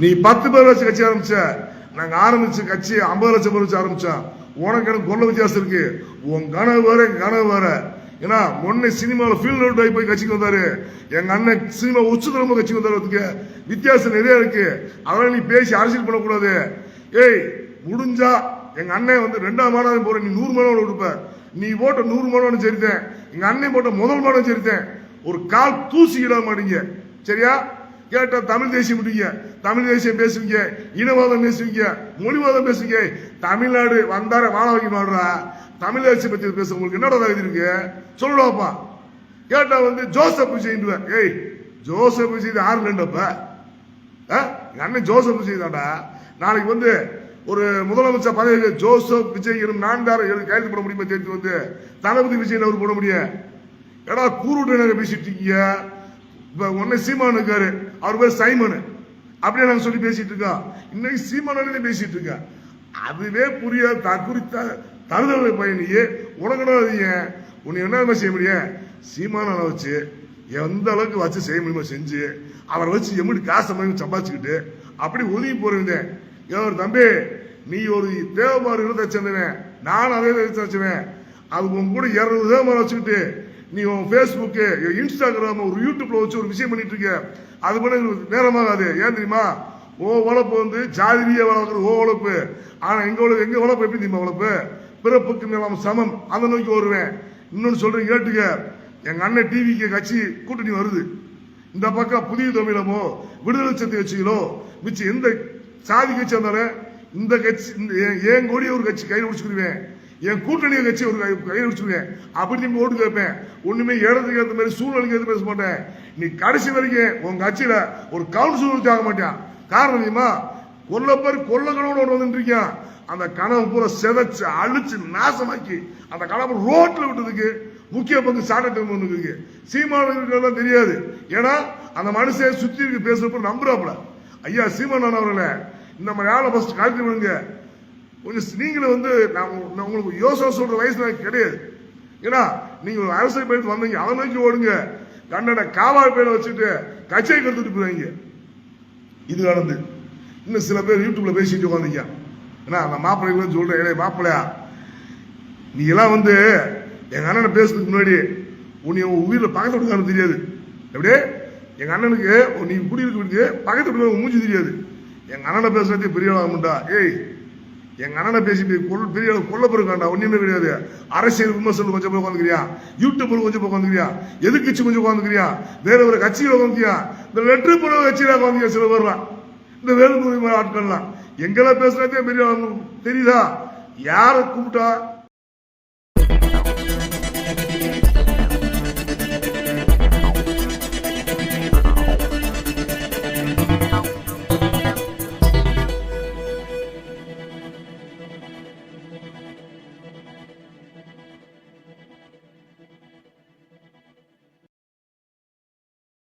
நீ பத்து பேர் வச்சு கட்சி ஆரம்பிச்ச. நாங்க ஆரம்பிச்ச கட்சி ஐம்பது லட்சம் பேர் வச்சு ஆரம்பிச்சோம் உனக்கு எனக்கு கொள்ள வித்தியாசம் இருக்கு. உன் கனவு வேற எங்க கனவு வேற. ஏன்னா முன்ன சினிமாவில் ஃபீல்ட் அவுட் ஆகி போய் கட்சிக்கு வந்தாரு. எங்க அண்ணன் சினிமா உச்சதரமா கட்சிக்கு வந்தாரு வித்தியாசம் நிறைய இருக்கு. அதனால நீ பேசி அரசியல் பண்ணக்கூடாது. ஏய் முடிஞ்சா எங்க அண்ணன் வந்து ரெண்டாம் மாடம் போற நீ நூறு மாடம் கொடுப்ப நீ போட்ட நூறு மாடம் சரித்தேன் எங்க அண்ணன் போட்ட முதல் மாடம் சரித்தேன் ஒரு கால் தூசி இட மாட்டீங்க சரியா? கேட்டால் தமிழ் தேசியம் விடுவீங்க தமிழ் தேசியம் பேசுவீங்க. இனவாதம் பேசுவீங்க. மொழிவாதம் பேசுவீங்க. தமிழ்நாடு வந்தார வாழ வைக்க மாடுறா தமிழ் தேசியம் பத்தி பேச உங்களுக்கு என்னடா தகுதி இருக்கு? சொல்லுவாப்பா கேட்டா வந்து ஜோசப் விஜய்ன்றுவேன் ஏய் ஜோசப் விஜய் யாரு ரெண்டப்ப அண்ணன் ஜோசப் விஜய் தாண்டா நாளைக்கு வந்து ஒரு முதலமைச்சர் பதவி ஜோசப் விஜய் எனும் நான்கார கைது போட முடியுமா தெரிஞ்சு வந்து? தளபதி விஜய் அவர் போட முடியும் ஏடா கூறுட்டு பேசிட்டு இருக்கீங்க? இப்போ ஒன்னு சீமான் இருக்காரு அவர் பேர் சைமனு. அப்படியே நாங்க சொல்லி பேசிட்டு இருக்கோம் இன்னைக்கு சீமானே பேசிட்டு இருக்க. அதுவே புரிய குறித்த தருதலை பயணியே. உனக்கடாதீங்க உன்னை என்ன செய்ய முடியும்? சீமான வச்சு எந்த அளவுக்கு வச்சு செய்ய முடியுமோ செஞ்சு அவரை வச்சு எப்படி காசை மாதிரி சம்பாதிச்சுக்கிட்டு அப்படி ஒதுங்கி போறீங்க. ஏன் தம்பி நீ ஒரு தேவமாறு இருந்த வச்சிருந்தவன் நான் அதே வச்சுவேன் அது உன் கூட இருநூறு தேவமாறு வச்சுக்கிட்டு நீ உன் ஃபேஸ்புக்கு இன்ஸ்டாகிராம் ஒரு யூடியூப்ல வச்சு ஒரு விஷயம் பண்ணிட்டு இருக்க அது பண்ண எங்களுக்கு நேரமாகாது. ஏன் தெரியுமா? ஓ உழப்பு வந்து ஜாதிரியே வளர்க்குறது ஓ உழப்பு. ஆனா எங்க உழப்பு எங்க உழப்பு எப்படி தெரியுமா உழப்பு? பிறப்புக்கு மேலாம் சமம். அந்த நோக்கி வருவேன் இன்னொன்னு சொல்றேன் கேட்டுக்க. எங்க அண்ணன் டிவிக்கு கட்சி கூட்டணி வருது. இந்த பக்கம் புதிய தமிழமோ விடுதலை சக்தி கட்சிகளோ மிச்சம் எந்த சாதி கட்சி இருந்தாலும் இந்த கட்சி இந்த கோடி ஒரு கட்சி கையில் பிடிச்சிக்கிடுவேன். என் கூட்டணியை கட்சி ஒரு கை- கையில் அப்படி நீங்க ஓட்டு கேட்பேன். ஒண்ணுமே இடத்துக்கு ஏற்ற மாதிரி சூழ்நிலைக்கு ஏற்ற பேச மாட்டேன். நீ கடைசி வரைக்கும் உங்க கட்சியில ஒரு கவுன்சிலர் ஆக மாட்டேன் காரணம் தெரியுமா? கொல்ல பேர் கொல்ல கனவோட வந்துட்டு இருக்கான் அந்த கனவு பூரா செதைச்சு அழிச்சு நாசமாக்கி அந்த கனவு ரோட்ல விட்டதுக்கு முக்கிய பங்கு சாட்டை ஒன்று சீமானவர்களுக்கெல்லாம் தெரியாது. ஏன்னா அந்த மனுஷன் சுத்தி இருக்கு பேசுறப்ப நம்புறாப்புல. ஐயா சீமானன் அவர்களே இந்த மாதிரி ஆளை ஃபர்ஸ்ட் காட்டி விடுங்க. கொஞ்சம் நீங்களும் வந்து நான் நான் உங்களுக்கு யோசனை சொல்ற வயசு எனக்கு கிடையாது. ஏன்னா நீங்க ஒரு அரசியல் போயிட்டு வந்தீங்க அதை நோக்கி ஓடுங்க. கண்ணட காவாய் பேரை வச்சுட்டு கச்சை கருத்துட்டு போயிருங்க இது நடந்து. இன்னும் சில பேர் யூடியூப்ல பேசிட்டு வந்தீங்க ஏன்னா அந்த மாப்பிள்ளைகளும் சொல்றேன் ஏடே மாப்பிள்ளையா நீ எல்லாம் வந்து எங்க அண்ணனை பேசுறதுக்கு முன்னாடி உன்னை உன் உயிரில் பக்கத்து விட்டுக்காரன் தெரியாது. எப்படியே? எங்க அண்ணனுக்கு நீ குடியிருக்க பக்கத்து விடுக்க மூஞ்சி தெரியாது. எங்க அண்ணனை பேசுறதே பெரிய ஆகும்டா ஏய் எங்க அண்ணனை பேசி போய் பெரிய கொள்ள கொல்ல பிறக்காண்டா ஒண்ணுமே கிடையாது. அரசியல் விமர்சனம் கொஞ்சம் போய் உட்காந்துக்கிறியா யூடியூப்ல கொஞ்சம் போய் உட்காந்துக்கிறியா எதிர்கட்சி கொஞ்சம் உட்காந்துக்கிறியா வேற ஒரு கட்சியில் உட்காந்துக்கியா இந்த லெட்டர் போட கட்சியில் உட்காந்துக்கியா சில பேர்லாம்? இந்த வேலுமுறை ஆட்கள்லாம். எங்கெல்லாம் பேசுறதே பெரிய தெரியுதா? யாரை கூப்பிட்டா